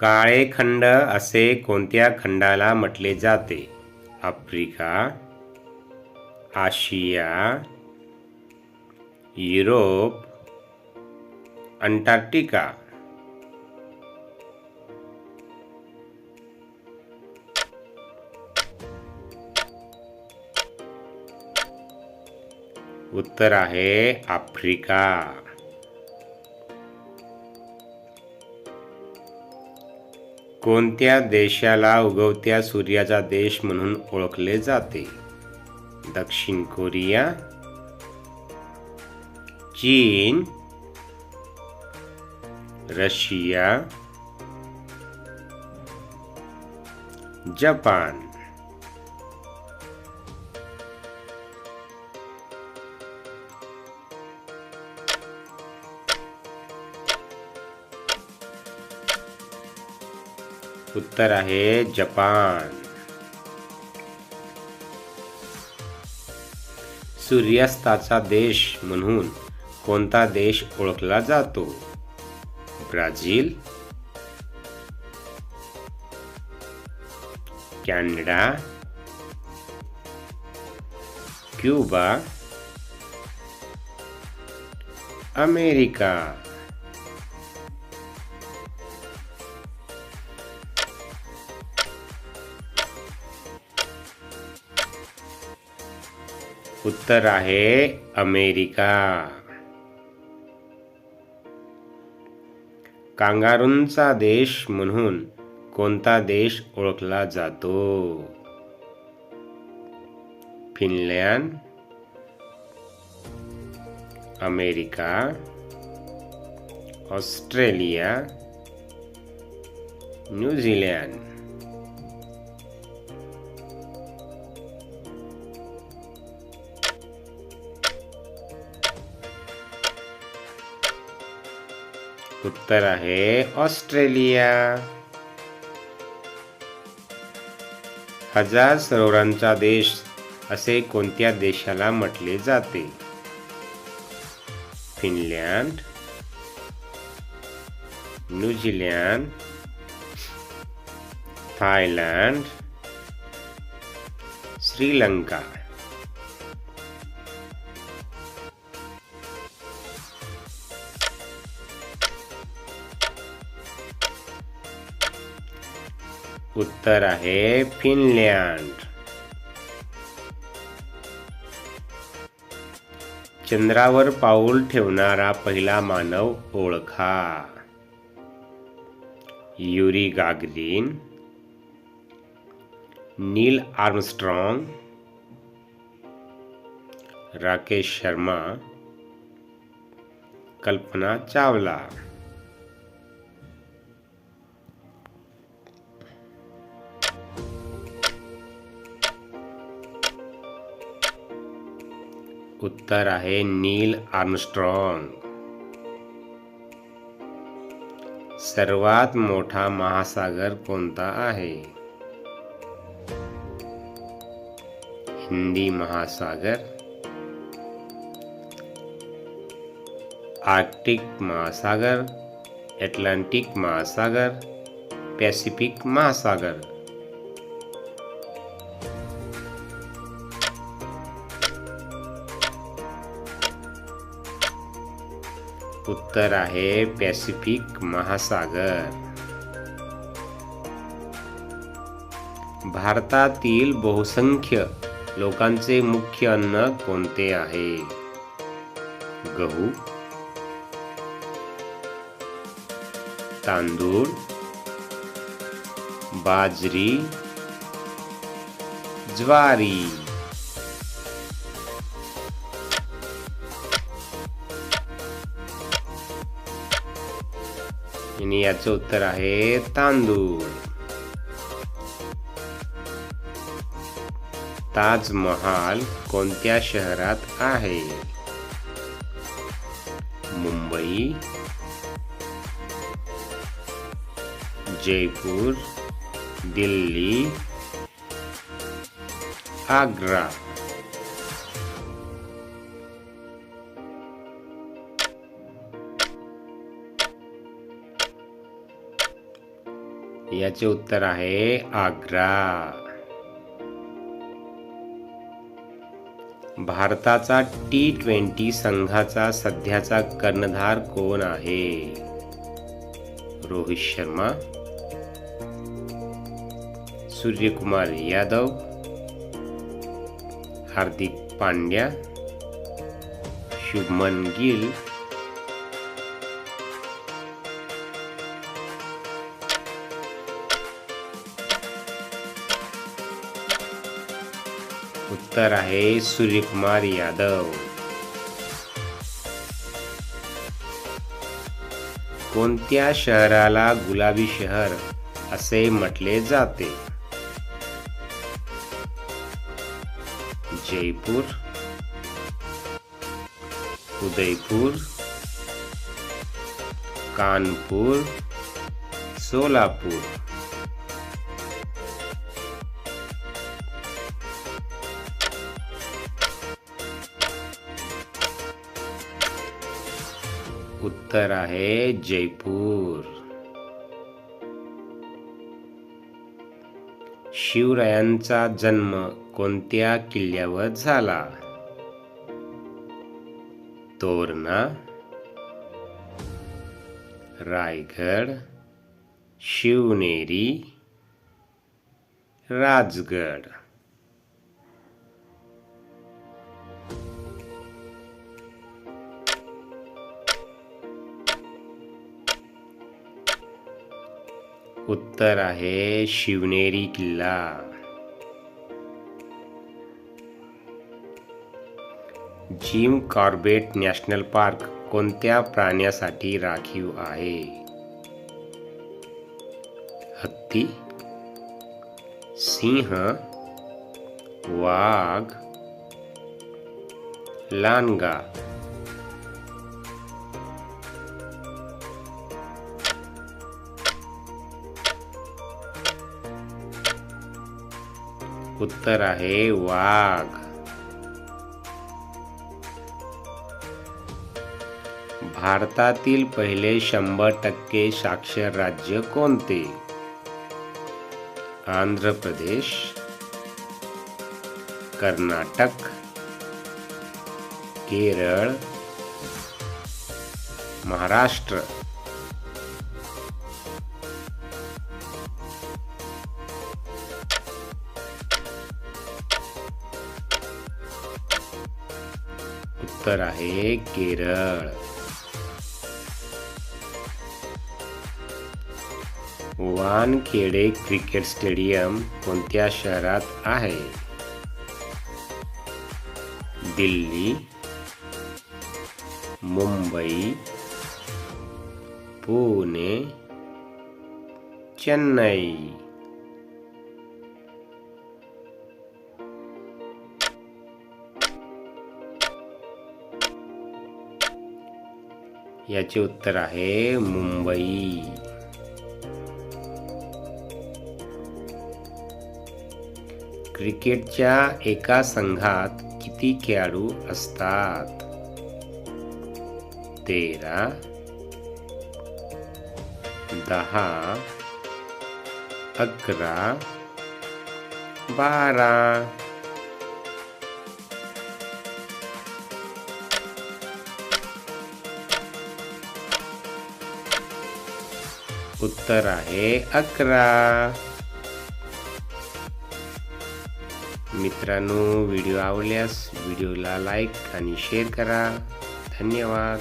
काळे खंड असे कोणत्या खंडाला म्हटले जाते? Africa Asia Europe Antarctica. उत्तर आहे आफ्रिका. कोणत्या देशाला उगवत्या सूर्याचा देश म्हणून ओळखले जाते? दक्षिण कोरिया चीन रशिया जपान. उत्तर आहे जपान. सूर्यास्ताचा देश म्हणून कोणता देश ओळखला जातो? Brazil Canada Cuba America. उत्तर आहे अमेरिका. कांगारूंचा देश म्हणून कोणता देश ओळखला जातो? Finland America Australia New Zealand. उत्तर आहे ऑस्ट्रेलिया. हजार सरोवरांचा देश असे कोणत्या देशाला म्हटले जाते? Finland New Zealand Thailand Sri Lanka. उत्तर आहे फिनलँड. चंद्रावर पाऊल ठेवणारा पहिला मानव ओळखा. Yuri Gagarin Neil Armstrong Rakesh Sharma Kalpana Chawla. उत्तर आहे नील आर्मस्ट्रॉंग. सर्वात मोठा महासागर कोणता आहे? हिंदी महासागर. आर्कटिक महासागर, अटलांटिक महासागर, पैसिफिक महासागर. उत्तर आहे पॅसिफिक महासागर. भारतातील बहुसंख्य लोकांचे मुख्य अन्न कोणते आहे? गहू तांदूळ बाजरी ज्वारी. आणि याचं उत्तर आहे तांदूळ. ताजमहाल कोणत्या शहरात आहे? मुंबई जयपूर दिल्ली आग्रा. याचे उत्तर आहे आग्रा. भारताचा टी ट्वेंटी संघाचा सध्याचा कर्णधार कोण आहे? रोहित शर्मा सूर्यकुमार यादव हार्दिक पांड्या शुभमन गिल उत्तर आहे सूर्यकुमार यादव. कोणत्या शहराला गुलाबी शहर असे म्हटले जाते? जयपूर उदयपूर कानपूर सोलापूर. उत्तर आहे जयपूर. शिवरायांचा जन्म कोणत्या किल्ल्यावर झाला? तोरणा रायगड शिवनेरी राजगड. उत्तर आहे शिवनेरी किल्ला. जिम कॉर्बेट नॅशनल पार्क कोणत्या प्राण्यासाठी राखीव आहे? हत्ती सिंह वाघ लानगा उत्तर आहे वाघ. भारतातील पहिले शंभर टक्के साक्षर राज्य कोणते? आंध्र प्रदेश कर्नाटक केरळ महाराष्ट्र. उत्तर आहे केरळ. वानखेडे क्रिकेट स्टेडियम कोणत्या शहरात आहे? दिल्ली मुंबई पुणे चेन्नई. याचे उत्तर आहे मुंबई. क्रिकेटच्या एका संघात किती खेळाडू असतात? तेरा दहा अकरा बारा. उत्तर आहे अकरा. मित्रांनो व्हिडिओ आवडल्यास व्हिडिओला लाईक आणि शेअर करा. धन्यवाद.